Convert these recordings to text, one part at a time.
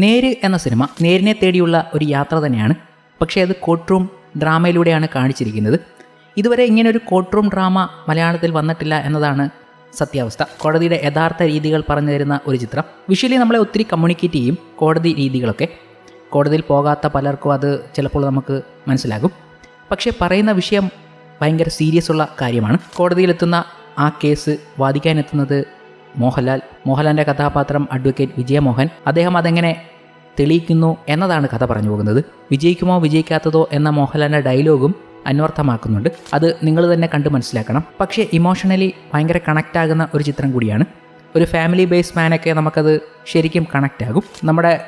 നേര് എന്ന സിനിമ നേരിനെ തേടിയുള്ള ഒരു യാത്ര തന്നെയാണ്. പക്ഷേ അത് കോർട്ട് റൂം ഡ്രാമയിലൂടെയാണ് കാണിച്ചിരിക്കുന്നത്. ഇതുവരെ ഇങ്ങനെ ഒരു കോർട്ട് റൂം ഡ്രാമ മലയാളത്തിൽ വന്നിട്ടില്ല എന്നതാണ് സത്യാവസ്ഥ. കോടതിയുടെ യഥാർത്ഥ രീതികൾ പറഞ്ഞു തരുന്ന ഒരു ചിത്രം. വിഷ്വലി നമ്മളെ ഒത്തിരി കമ്മ്യൂണിക്കേറ്റ് ചെയ്യും കോടതി രീതികളൊക്കെ. കോടതിയിൽ പോകാത്ത പലർക്കും അത് ചിലപ്പോൾ നമുക്ക് മനസ്സിലാകും. പക്ഷേ പറയുന്ന വിഷയം ഭയങ്കര സീരിയസ് ഉള്ള കാര്യമാണ്. കോടതിയിലെത്തുന്ന ആ കേസ് വാദിക്കാനെത്തുന്നത് മോഹൻലാൽ മോഹൻലാലിന്റെ കഥാപാത്രം അഡ്വക്കേറ്റ് വിജയമോഹൻ അദ്ദേഹം അതെങ്ങനെ തെളിയിക്കുന്നു എന്നതാണ് കഥ പറഞ്ഞു പോകുന്നത്. വിജയിക്കുമോ വിജയിക്കാത്തതോ എന്ന മോഹൻലാലിന്റെ ഡയലോഗും അന്വർത്ഥമാക്കുന്നുണ്ട്. അത് നിങ്ങൾ തന്നെ കണ്ട് മനസ്സിലാക്കണം. പക്ഷേ ഇമോഷണലി ഭയങ്കര കണക്റ്റ് ആകുന്ന ഒരു ചിത്രം കൂടിയാണ്. ഒരു ഫാമിലി ബേസ് മാനൊക്കെ നമുക്കത് ശരിക്കും കണക്റ്റ് ആകും. നമ്മുടെ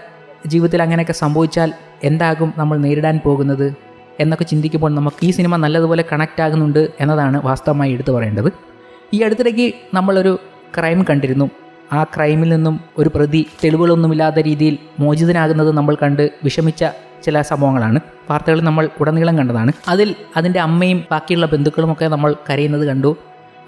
ജീവിതത്തിൽ അങ്ങനെയൊക്കെ സംഭവിച്ചാൽ എന്താകും നമ്മൾ നേരിടാൻ പോകുന്നത് എന്നൊക്കെ ചിന്തിക്കുമ്പോൾ നമുക്ക് ഈ സിനിമ നല്ലതുപോലെ കണക്റ്റ് ആകുന്നുണ്ട് എന്നതാണ് വാസ്തവമായി എടുത്തു പറയേണ്ടത്. ഈ അടുത്തിടയ്ക്ക് നമ്മളൊരു ക്രൈം കണ്ടിരുന്നു. ആ ക്രൈമിൽ നിന്നും ഒരു പ്രതി തെളിവുകളൊന്നുമില്ലാത്ത രീതിയിൽ മോചിതനാകുന്നത് നമ്മൾ കണ്ട് വിഷമിച്ച ചില സംഭവങ്ങളാണ്. വാർത്തകൾ നമ്മൾ ഉടനീളം കണ്ടതാണ്. അതിൽ അതിന്റെ അമ്മയും ബാക്കിയുള്ള ബന്ധുക്കളുമൊക്കെ നമ്മൾ കരയുന്നത് കണ്ടു.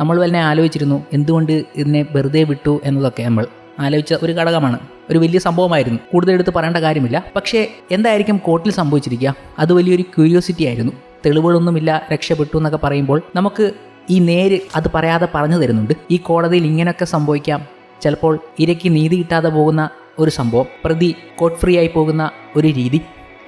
നമ്മൾ തന്നെ ആലോചിച്ചിരുന്നു എന്തുകൊണ്ട് ഇതിനെ വെറുതെ വിട്ടു എന്നതൊക്കെ നമ്മൾ ആലോചിച്ച ഒരു ഘടകമാണ്. ഒരു വലിയ സംഭവമായിരുന്നു. കൂടുതൽ എടുത്ത് പറയേണ്ട കാര്യമില്ല. പക്ഷേ എന്തായിരിക്കും കോർട്ടിൽ സംഭവിച്ചിരിക്കുക? അത് വലിയൊരു ക്യൂരിയോസിറ്റി ആയിരുന്നു. തെളിവുകളൊന്നുമില്ല രക്ഷപ്പെട്ടു എന്നൊക്കെ പറയുമ്പോൾ നമുക്ക് ഈ നേര് അത് പറയാതെ പറഞ്ഞു തരുന്നുണ്ട്. ഈ കോടതിയിൽ ഇങ്ങനെയൊക്കെ സംഭവിക്കാം. ചിലപ്പോൾ ഇരയ്ക്ക് നീതി കിട്ടാതെ പോകുന്ന ഒരു സംഭവം പ്രതി കോട്ട് ഫ്രീ ആയി പോകുന്ന ഒരു രീതി.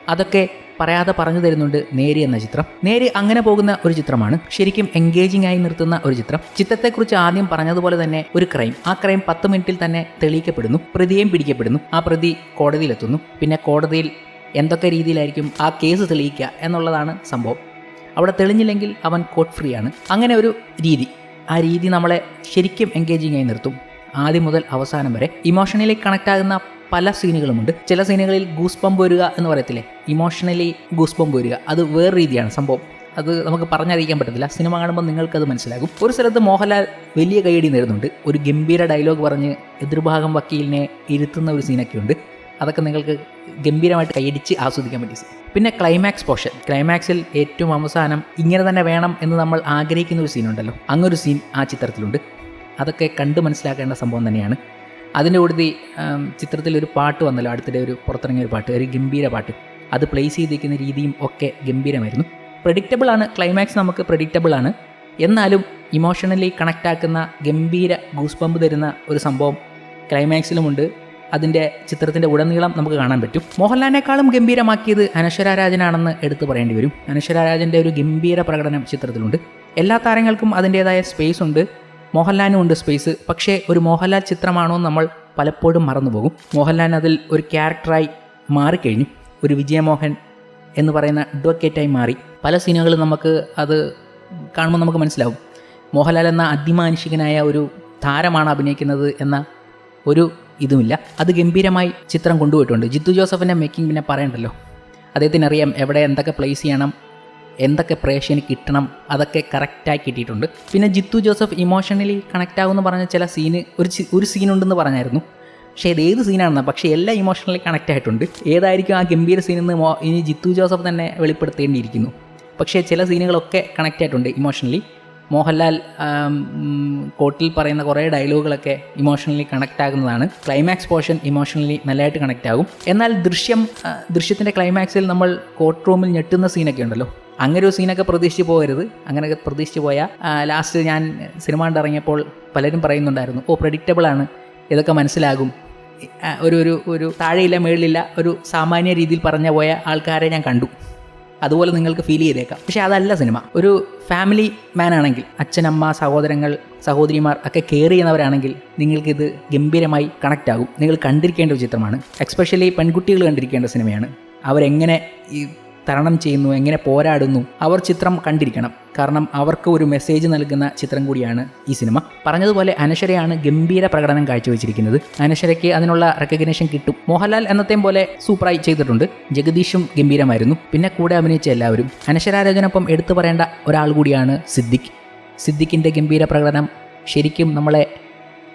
അതൊക്കെ പറയാതെ പറഞ്ഞു തരുന്നുണ്ട് നേരി എന്ന ചിത്രം. നേരി അങ്ങനെ പോകുന്ന ഒരു ചിത്രമാണ്. ശരിക്കും എൻഗേജിംഗ് ആയി നിർത്തുന്ന ഒരു ചിത്രം. ചിത്രത്തെക്കുറിച്ച് ആദ്യം പറഞ്ഞതുപോലെ തന്നെ ഒരു ക്രൈം ആ ക്രൈം പത്ത് മിനിറ്റിൽ തന്നെ തെളിയിക്കപ്പെടുന്നു. പ്രതിയെയും പിടിക്കപ്പെടുന്നു. ആ പ്രതി കോടതിയിലെത്തുന്നു. പിന്നെ കോടതിയിൽ എന്തൊക്കെ രീതിയിലായിരിക്കും ആ കേസ് തെളിയിക്കുക എന്നുള്ളതാണ് സംഭവം. അവിടെ തെളിഞ്ഞില്ലെങ്കിൽ അവൻ കോട്ട് ഫ്രീ ആണ്. അങ്ങനെ ഒരു രീതി. ആ രീതി നമ്മളെ ശരിക്കും എൻഗേജിംഗ് ആയി നിർത്തും. ആദ്യം മുതൽ അവസാനം വരെ ഇമോഷണലി കണക്റ്റ് ആകുന്ന പല സീനുകളുമുണ്ട് ചില സീനുകളിൽ ഗൂസ് പമ്പ് വരിക എന്ന് പറയത്തില്ലേ? ഇമോഷണലി ഗൂസ് പമ്പ് വരിക. അത് വേറെ രീതിയാണ് സംഭവം. അത് നമുക്ക് പറഞ്ഞറിയിക്കാൻ പറ്റത്തില്ല. സിനിമ കാണുമ്പോൾ നിങ്ങൾക്കത് മനസ്സിലാകും. ഒരു സ്ഥലത്ത് മോഹൻലാൽ വലിയ കൈയടി നേരുന്നുണ്ട് ഒരു ഗംഭീര ഡയലോഗ് പറഞ്ഞ് എതിർഭാഗം വക്കീലിനെ ഇരുത്തുന്ന ഒരു സീനൊക്കെ ഉണ്ട് അതൊക്കെ നിങ്ങൾക്ക് ഗംഭീരമായിട്ട് കൈയടിച്ച് ആസ്വദിക്കാൻ പറ്റി പിന്നെ ക്ലൈമാക്സ് പോർഷൻ ക്ലൈമാക്സിൽ ഏറ്റവും അവസാനം ഇങ്ങനെ തന്നെ വേണം എന്ന് നമ്മൾ ആഗ്രഹിക്കുന്ന ഒരു സീനുണ്ടല്ലോ അങ്ങൊരു സീൻ ആ ചിത്രത്തിലുണ്ട്. അതൊക്കെ കണ്ട് മനസ്സിലാക്കേണ്ട സംഭവം തന്നെയാണ്. അതിന്റെ കൂടുതൽ ചിത്രത്തിൽ ഒരു പാട്ട് വന്നല്ലോ. അടുത്തിടെ ഒരു പുറത്തിറങ്ങിയ ഒരു പാട്ട് ഒരു ഗംഭീര പാട്ട്. അത് പ്ലേസ് ചെയ്തിരിക്കുന്ന രീതിയും ഒക്കെ ഗംഭീരമായിരുന്നു. പ്രഡിക്റ്റബിൾ ആണ്. ക്ലൈമാക്സ് നമുക്ക് പ്രഡിക്റ്റബിൾ ആണ്. എന്നാലും ഇമോഷണലി കണക്റ്റാക്കുന്ന ഗംഭീര ഗൂസ് പമ്പ് തരുന്ന ഒരു സംഭവം ക്ലൈമാക്സിലുമുണ്ട് അതിന്റെ ചിത്രത്തിന്റെ ഉടനീളം നമുക്ക് കാണാൻ പറ്റും. മോഹൻലാലിനേക്കാളും ഗംഭീരമാക്കിയത് അനശ്വര രാജനാണെന്ന് എടുത്തു പറയേണ്ടി വരും. അനശ്വര രാജന്റെ ഒരു ഗംഭീര പ്രകടനം ചിത്രത്തിലുണ്ട്. എല്ലാ താരങ്ങൾക്കും അതിന്റേതായ സ്പേസ് ഉണ്ട്. മോഹൻലാലിനും ഉണ്ട് സ്പേസ് പക്ഷേ ഒരു മോഹൻലാൽ ചിത്രമാണോ നമ്മൾ പലപ്പോഴും മറന്നുപോകും. മോഹൻലാൽ അതിൽ ഒരു ക്യാരക്ടറായി മാറിക്കഴിഞ്ഞു. ഒരു വിജയമോഹൻ എന്ന് പറയുന്ന അഡ്വക്കേറ്റായി മാറി. പല സീനുകളും നമുക്ക് അത് കാണുമ്പോൾ നമുക്ക് മനസ്സിലാവും. മോഹൻലാൽ എന്ന അതിമാനുഷികനായ ഒരു താരമാണ് അഭിനയിക്കുന്നത് എന്ന ഒരു ഇതുമില്ല. അത് ഗംഭീരമായി ചിത്രം കൊണ്ടുപോയിട്ടുണ്ട്. ജിത്തു ജോസഫിന്റെ മേക്കിംഗ് പിന്നെ പറയണ്ടല്ലോ. അദ്ദേഹത്തിന് അറിയാം എവിടെ എന്തൊക്കെ പ്ലേസ് ചെയ്യണം എന്തൊക്കെ പ്രേക്ഷകന് കിട്ടണം അതൊക്കെ കറക്റ്റായി കിട്ടിയിട്ടുണ്ട്. പിന്നെ ജിത്തു ജോസഫ് ഇമോഷണലി കണക്റ്റ് ആകുമെന്ന് പറഞ്ഞ ചില സീന് ഒരു ഒരു സീനുണ്ടെന്ന് പറഞ്ഞായിരുന്നു. പക്ഷേ ഇത് ഏത് സീനാണെന്ന് പക്ഷേ എല്ലാം ഇമോഷണലി കണക്റ്റ് ആയിട്ടുണ്ട്. ഏതായിരിക്കും ആ ഗംഭീര സീനെന്ന് ഇനി ജിത്തു ജോസഫ് തന്നെ വെളിപ്പെടുത്തേണ്ടിയിരിക്കുന്നു. പക്ഷേ ചില സീനുകളൊക്കെ കണക്റ്റ് ആയിട്ടുണ്ട് ഇമോഷണലി മോഹൻലാൽ കോട്ടിൽ പറയുന്ന കുറേ ഡയലോഗുകളൊക്കെ ഇമോഷണലി കണക്റ്റ് ആകുന്നതാണ്. ക്ലൈമാക്സ് പോർഷൻ ഇമോഷണലി നല്ലതായിട്ട് കണക്റ്റ് ആകും. എന്നാൽ ദൃശ്യം ദൃശ്യത്തിന്റെ ക്ലൈമാക്സിൽ നമ്മൾ കോർട്ട് റൂമിൽ ഞെട്ടുന്ന സീനൊക്കെ ഉണ്ടല്ലോ. അങ്ങനെ ഒരു സീനൊക്കെ പ്രതീക്ഷിച്ച് പോകരുത്. അങ്ങനെയൊക്കെ പ്രതീക്ഷിച്ച് പോയാൽ ലാസ്റ്റ് ഞാൻ സിനിമ കണ്ടിറങ്ങിയപ്പോൾ പലരും പറയുന്നുണ്ടായിരുന്നു ഓ പ്രഡിക്റ്റബിൾ ആണ്. ഇതൊക്കെ മനസ്സിലാകും. ഒരു ഒരു ഒരു താഴെയില്ല മേളിലില്ല ഒരു സാമാന്യ രീതിയിൽ പറഞ്ഞു പോയ ആൾക്കാരെ ഞാൻ കണ്ടു. അതുപോലെ നിങ്ങൾക്ക് ഫീൽ ചെയ്തേക്കാം. പക്ഷേ അതല്ല സിനിമ ഒരു ഫാമിലി മാൻ ആണെങ്കിൽ അച്ഛനമ്മ സഹോദരങ്ങൾ സഹോദരിമാർ ഒക്കെ കെയർ ചെയ്യുന്നവരാണെങ്കിൽ നിങ്ങൾക്കിത് ഗംഭീരമായി കണക്റ്റ് ആകും. നിങ്ങൾ കണ്ടിരിക്കേണ്ട ഒരു ചിത്രമാണ്. എക്സ്പെഷ്യലി പെൺകുട്ടികൾ കണ്ടിരിക്കേണ്ട സിനിമയാണ് അവരെങ്ങനെ ഈ തരണം ചെയ്യുന്നു എങ്ങനെ പോരാടുന്നു അവർ ചിത്രം കണ്ടിരിക്കണം. കാരണം അവർക്ക് ഒരു മെസ്സേജ് നൽകുന്ന ചിത്രം കൂടിയാണ് ഈ സിനിമ പറഞ്ഞതുപോലെ അനശ്വരയാണ് ഗംഭീര പ്രകടനം കാഴ്ചവെച്ചിരിക്കുന്നത്. അനശ്വരയ്ക്ക് അതിനുള്ള റെക്കഗ്നേഷൻ കിട്ടും. മോഹൻലാൽ എന്നത്തെയും പോലെ സൂപ്പറായി ചെയ്തിട്ടുണ്ട്. ജഗദീഷും ഗംഭീരമായിരുന്നു. പിന്നെ കൂടെ അഭിനയിച്ച എല്ലാവരും. അനശ്വരാരാജനൊപ്പം എടുത്തു പറയേണ്ട ഒരാൾ കൂടിയാണ് സിദ്ദിഖ്. സിദ്ദിഖിന്റെ ഗംഭീര പ്രകടനം ശരിക്കും നമ്മളെ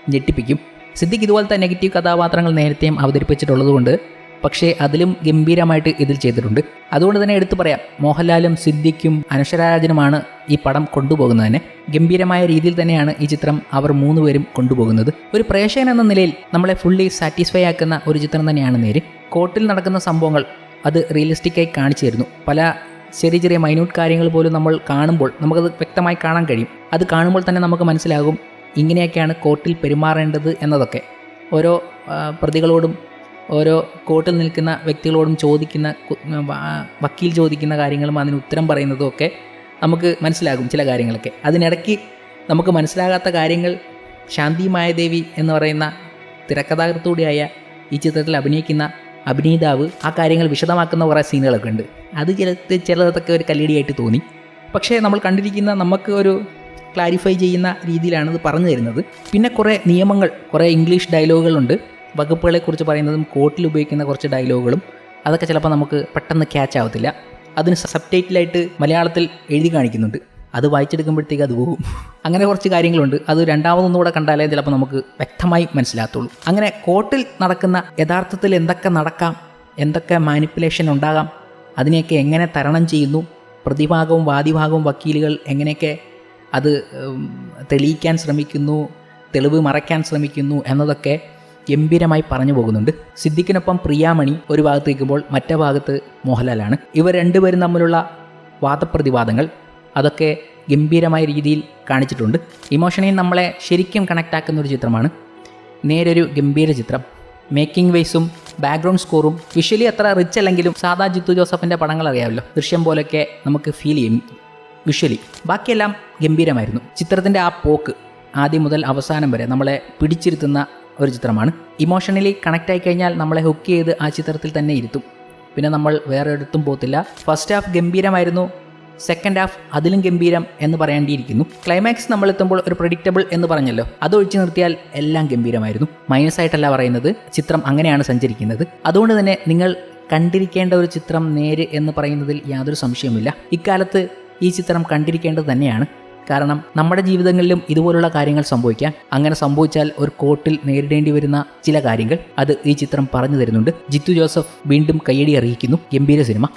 ഞെട്ടിപ്പിക്കും. സിദ്ദിഖ് ഇതുപോലത്തെ നെഗറ്റീവ് കഥാപാത്രങ്ങൾ നേരത്തെയും അവതരിപ്പിച്ചിട്ടുള്ളതുകൊണ്ട് പക്ഷേ അതിലും ഗംഭീരമായിട്ട് ഇതിൽ ചെയ്തിട്ടുണ്ട്. അതുകൊണ്ട് തന്നെ എടുത്തു പറയാം മോഹൻലാലും സിദ്ദിഖും അനശ്വരാജനുമാണ് ഈ പടം കൊണ്ടുപോകുന്നത് തന്നെ ഗംഭീരമായ രീതിയിൽ തന്നെയാണ് ഈ ചിത്രം അവർ മൂന്നുപേരും കൊണ്ടുപോകുന്നത്. ഒരു പ്രേക്ഷകൻ എന്ന നിലയിൽ നമ്മളെ ഫുള്ളി സാറ്റിസ്ഫൈ ആക്കുന്ന ഒരു ചിത്രം തന്നെയാണ് നേര്. കോർട്ടിൽ നടക്കുന്ന സംഭവങ്ങൾ അത് റിയലിസ്റ്റിക്കായി കാണിച്ചു തരുന്നു. പല ചെറിയ ചെറിയ മൈന്യൂട്ട് കാര്യങ്ങൾ പോലും നമ്മൾ കാണുമ്പോൾ നമുക്കത് വ്യക്തമായി കാണാൻ കഴിയും. അത് കാണുമ്പോൾ തന്നെ നമുക്ക് മനസ്സിലാകും ഇങ്ങനെയൊക്കെയാണ് കോർട്ടിൽ പെരുമാറേണ്ടത് എന്നതൊക്കെ. ഓരോ പ്രതികളോടും ഓരോ കോർട്ടിൽ നിൽക്കുന്ന വ്യക്തികളോടും ചോദിക്കുന്ന വക്കീൽ ചോദിക്കുന്ന കാര്യങ്ങളും അതിന് ഉത്തരം പറയുന്നതും ഒക്കെ നമുക്ക് മനസ്സിലാകും ചില കാര്യങ്ങളൊക്കെ. അതിനിടയ്ക്ക് നമുക്ക് മനസ്സിലാകാത്ത കാര്യങ്ങൾ ശാന്തി മായദേവി എന്ന് പറയുന്ന തിരക്കഥാകൃത്തൂടെയായ ഈ ചിത്രത്തിൽ അഭിനയിക്കുന്ന അഭിനേതാവ് ആ കാര്യങ്ങൾ വിശദമാക്കുന്ന കുറേ സീനുകളൊക്കെ ഉണ്ട്. അത് ചില ചിലതൊക്കെ ഒരു കല്ലിടിയായിട്ട് തോന്നി. പക്ഷേ നമ്മൾ കണ്ടിരിക്കുന്ന നമുക്ക് ഒരു ക്ലാരിഫൈ ചെയ്യുന്ന രീതിയിലാണ് ഇത് പറഞ്ഞു തരുന്നത്. പിന്നെ കുറേ നിയമങ്ങൾ കുറേ ഇംഗ്ലീഷ് ഡയലോഗുകളുണ്ട്. വകുപ്പുകളെക്കുറിച്ച് പറയുന്നതും കോട്ടിൽ ഉപയോഗിക്കുന്ന കുറച്ച് ഡയലോഗുകളും അതൊക്കെ ചിലപ്പോൾ നമുക്ക് പെട്ടെന്ന് ക്യാച്ച് ആവത്തില്ല. അതിന് സബ്ടൈറ്റിലായിട്ട് മലയാളത്തിൽ എഴുതി കാണിക്കുന്നുണ്ട്. അത് വായിച്ചെടുക്കുമ്പോഴത്തേക്ക് അത് പോകും. അങ്ങനെ കുറച്ച് കാര്യങ്ങളുണ്ട്. അത് രണ്ടാമതൊന്നുകൂടെ കണ്ടാലേ ചിലപ്പോൾ നമുക്ക് വ്യക്തമായി മനസ്സിലാകത്തുള്ളൂ. അങ്ങനെ കോട്ടിൽ നടക്കുന്ന യഥാർത്ഥത്തിൽ എന്തൊക്കെ നടക്കാം എന്തൊക്കെ മാനിപ്പുലേഷൻ ഉണ്ടാകാം അതിനെയൊക്കെ എങ്ങനെ തരണം ചെയ്യുന്നു പ്രതിഭാഗവും വാദിഭാഗവും വക്കീലുകൾ എങ്ങനെയൊക്കെ അത് തെളിയിക്കാൻ ശ്രമിക്കുന്നു തെളിവ് മറയ്ക്കാൻ ശ്രമിക്കുന്നു എന്നതൊക്കെ ഗംഭീരമായി പറഞ്ഞു പോകുന്നുണ്ട്. സിദ്ദിഖിനൊപ്പം പ്രിയാമണി ഒരു ഭാഗത്ത് നിൽക്കുമ്പോൾ മറ്റേ ഭാഗത്ത് മോഹൻലാലാണ്. ഇവർ രണ്ടുപേരും തമ്മിലുള്ള വാദപ്രതിവാദങ്ങൾ അതൊക്കെ ഗംഭീരമായ രീതിയിൽ കാണിച്ചിട്ടുണ്ട്. ഇമോഷനെ നമ്മളെ ശരിക്കും കണക്റ്റ് ആക്കുന്ന ഒരു ചിത്രമാണ്. നേരൊരു ഗംഭീര ചിത്രം. മേക്കിംഗ് വൈസും ബാക്ക്ഗ്രൗണ്ട് സ്കോറും വിഷ്വലി അത്ര റിച്ച് അല്ലെങ്കിലും സാധാ ജിത്തു ജോസഫിന്റെ പടങ്ങൾ അറിയാമല്ലോ. ദൃശ്യം പോലൊക്കെ നമുക്ക് ഫീൽ ചെയ്യും വിഷ്വലി ബാക്കിയെല്ലാം ഗംഭീരമായിരുന്നു. ചിത്രത്തിന്റെ ആ പോക്ക് ആദ്യം മുതൽ അവസാനം വരെ നമ്മളെ പിടിച്ചിരുത്തുന്ന ഒരു ചിത്രമാണ്. ഇമോഷണലി കണക്റ്റ് ആയി കഴിഞ്ഞാൽ നമ്മളെ ഹുക്ക് ചെയ്ത് ആ ചിത്രത്തിൽ തന്നെ ഇരുത്തും. പിന്നെ നമ്മൾ വേറെ എടുത്തും പോകത്തില്ല. ഫസ്റ്റ് ഹാഫ് ഗംഭീരമായിരുന്നു. സെക്കൻഡ് ഹാഫ് അതിലും ഗംഭീരം എന്ന് പറയേണ്ടിയിരിക്കുന്നു. ക്ലൈമാക്സ് നമ്മൾ എത്തുമ്പോൾ ഒരു പ്രഡിക്റ്റബിൾ എന്ന് പറഞ്ഞല്ലോ. അത് ഒഴിച്ചു നിർത്തിയാൽ എല്ലാം ഗംഭീരമായിരുന്നു. മൈനസ് ആയിട്ടല്ല പറയുന്നത്. ചിത്രം അങ്ങനെയാണ് സഞ്ചരിക്കുന്നത്. അതുകൊണ്ട് തന്നെ നിങ്ങൾ കണ്ടിരിക്കേണ്ട ഒരു ചിത്രം നേര് എന്ന് പറയുന്നതിൽ യാതൊരു സംശയവുമില്ല. ഇക്കാലത്ത് ഈ ചിത്രം കണ്ടിരിക്കേണ്ടത് തന്നെയാണ്. കാരണം നമ്മുടെ ജീവിതങ്ങളിലും ഇതുപോലുള്ള കാര്യങ്ങൾ സംഭവിക്കാം. അങ്ങനെ സംഭവിച്ചാൽ ഒരു കോർട്ടിൽ നേരിടേണ്ടി വരുന്ന ചില കാര്യങ്ങൾ അത് ഈ ചിത്രം പറഞ്ഞു തരുന്നുണ്ട്. ജിത്തു ജോസഫ് വീണ്ടും കയ്യടി അറിയിക്കുന്നു. ഗംഭീര സിനിമ.